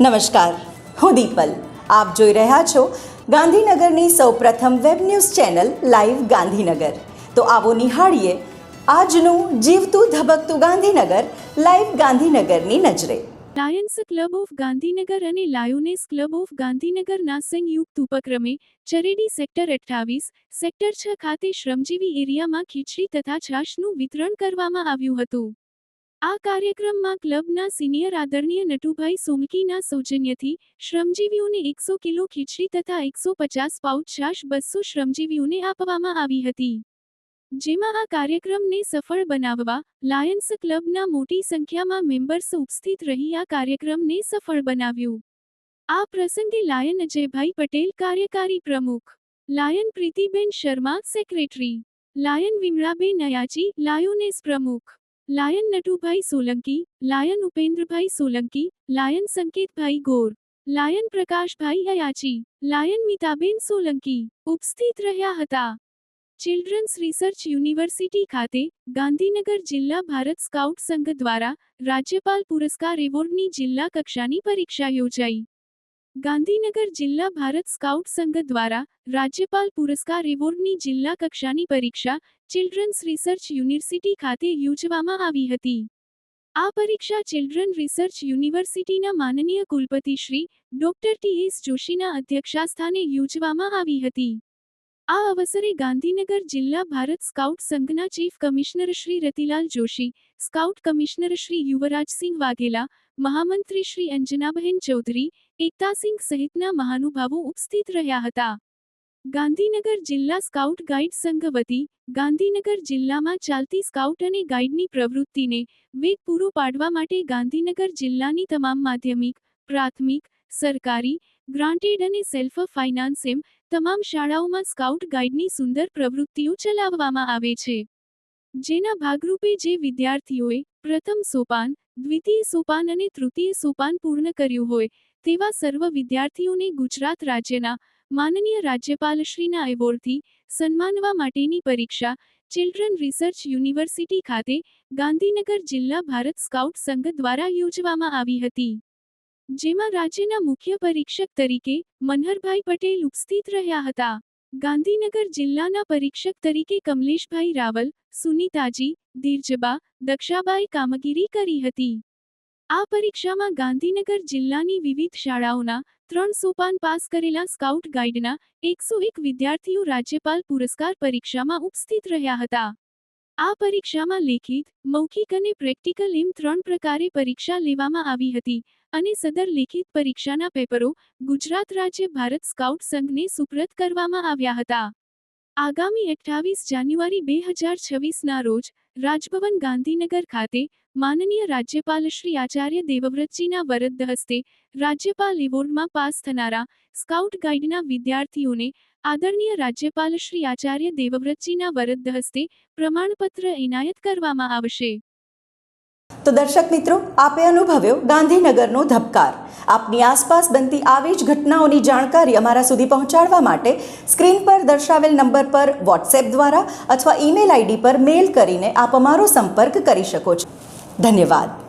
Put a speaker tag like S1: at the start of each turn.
S1: નમસ્કાર. હું દીપલ. આપ જોઈ રહ્યા છો ગાંધીનગરની સૌપ્રથમ web news channel live Gandhinagar. તો આવો નિહાળીએ આજનું જીવતું ધબકતું ગાંધીનગર લાઈવ ગાંધીનગરની નજરે.
S2: લાયન્સ ક્લબ ઓફ ગાંધીનગર અને લાયોનેસ ક્લબ ઓફ ગાંધીનગરના સંયુક્ત ઉપક્રમે ચરેડી સેક્ટર અઠ્ઠાવીસ, સેક્ટર છ ખાતે શ્રમજીવી એરિયામાં ખીચડી તથા છાશનું વિતરણ કરવામાં આવ્યું હતું. આ કાર્યક્રમમાં ક્લબના સિનિયર આદરણીય નટુભાઈ સોમકીના સૌજન્યથી શ્રમજીવીઓને એકસો કિલો ખીચડી તથા એકસો પચાસ પાઉચ છાશ બસો શ્રમજીવીઓને આપવામાં આવી હતી. જેમાં આ કાર્યક્રમને સફળ બનાવવા લાયન્સ ક્લબના મોટી સંખ્યામાં મેમ્બર્સ ઉપસ્થિત રહી આ કાર્યક્રમને સફળ બનાવ્યું. આ પ્રસંગે લાયન અજયભાઈ પટેલ કાર્યકારી પ્રમુખ, lion Preetiben Sharma secretary, lion Vimlaben Ayachi lioness પ્રમુખ lion Natubhai Solanki lion Upendrabhai Solanki lion Sanketbhai Gor lion Prakashbhai Ayachi lion Mitaben Solanki ઉપસ્થિત રહ્યા હતા ચિલ્ડ્રન્સ રિસર્ચ યુનિવર્સિટી ખાતે ગાંધીનગર જિલ્લા ભારત સ્કાઉટ સંઘ દ્વારા રાજ્યપાલ પુરસ્કાર એવોર્ડની જિલ્લા કક્ષાની પરીક્ષા યોજાઈ ગાંધીનગર જિલ્લા ભારત સ્કાઉટ સંઘ દ્વારા રાજ્યપાલ પુરસ્કાર એવોર્ડની જિલ્લા કક્ષાની પરીક્ષા ચિલ્ડ્રન્સ રિસર્ચ યુનિવર્સિટી ખાતે યોજવામાં આવી હતી. આ પરીક્ષા ચિલ્ડ્રન રિસર્ચ યુનિવર્સિટીના માનનીય કુલપતિ શ્રી ડોક્ટર ટી એસ જોશીના અધ્યક્ષાસ્થાને યોજવામાં આવી હતી. આ અવસરે ગાંધીનગર જિલ્લા ભારત સ્કાઉટ સંઘના chief commissioner Shri Ratilal Joshi, scout commissioner Shri Yuvrajsinh Vaghela, મહામંત્રી શ્રી અંજનાબહેન ચૌધરી એકતાસિંહ સહિતના મહાનુભાવો ઉપસ્થિત રહ્યા હતા. ગાંધીનગર જિલ્લા સ્કાઉટ ગાઈડ સંઘ વતી ગાંધીનગર જિલ્લામાં ચાલતી સ્કાઉટ અને ગાઈડની પ્રવૃત્તિને વેગ પૂરો પાડવા માટે ગાંધીનગર જિલ્લાની તમામ માધ્યમિક, પ્રાથમિક, સરકારી, ગ્રાન્ટેડ અને સેલ્ફ ફાઇનાન્સ એમ તમામ શાળાઓમાં સ્કાઉટ ગાઈડની સુંદર પ્રવૃત્તિઓ ચલાવવામાં આવે છે. જેના ભાગરૂપે જે વિદ્યાર્થીઓએ પ્રથમ સોપાન, દ્વિતીય સોપાન અને તૃતીય સોપાન પૂર્ણ કર્યું હોય તેવા સર્વ વિદ્યાર્થીઓને ગુજરાત રાજ્યના માનનીય રાજ્યપાલશ્રીના એવોર્ડથી સન્માનવા માટેની પરીક્ષા ચિલ્ડ્રન રિસર્ચ યુનિવર્સિટી ખાતે ગાંધીનગર જિલ્લા ભારત સ્કાઉટ સંઘ દ્વારા યોજવામાં આવી હતી. જેમાં રાજ્યના મુખ્ય પરીક્ષક તરીકે મનહરભાઈ પટેલ ઉપસ્થિત રહ્યા હતા. ગાંધીનગર જિલ્લાના પરીક્ષક તરીકે કમલેશભાઈ રાવલ, સુનીતાજી ધીરજબા દક્ષાબાઈ કામગીરી કરી હતી. આ પરીક્ષામાં ગાંધીનગર જિલ્લાની વિવિધ શાળાઓના ત્રણ સોપાન પાસ કરેલા સ્કાઉટ ગાઈડના એકસો એક વિદ્યાર્થીઓ રાજ્યપાલ પુરસ્કાર પરીક્ષામાં ઉપસ્થિત રહ્યા હતા. આ પરીક્ષામાં લેખિત, મૌખિક અને પ્રેક્ટિકલ એમ ત્રણ પ્રકારે પરીક્ષા લેવામાં આવી હતી અને સદર લેખિત પરીક્ષાના પેપરો ગુજરાત રાજ્ય ભારત સ્કાઉટ સંઘને સુપ્રત કરવામાં આવ્યા હતા. આગામી અઠ્ઠાવીસ જાન્યુઆરી બે હજાર છવ્વીસના રોજ રાજભવન ગાંધીનગર ખાતે માનનીય રાજ્યપાલ શ્રી આચાર્ય દેવવ્રતજીના વરદ હસ્તે રાજ્યપાલ એવોર્ડમાં પાસ થનારા સ્કાઉટ ગાઈડના વિદ્યાર્થીઓને આદરણીય રાજ્યપાલ શ્રી આચાર્ય દેવવ્રતજીના વરદ હસ્તે પ્રમાણપત્ર એનાયત કરવામાં આવશે.
S1: તો દર્શક મિત્રો, આપે અનુભવ્યો ગાંધીનગરનો ધબકાર. આપની આસપાસ બનતી આવી જ ઘટનાઓની જાણકારી અમારા સુધી પહોંચાડવા માટે સ્ક્રીન પર દર્શાવેલ નંબર પર વોટ્સએપ દ્વારા અથવા ઈમેલ આઈડી પર મેલ કરીને આપ અમારો સંપર્ક કરી શકો છો. ધન્યવાદ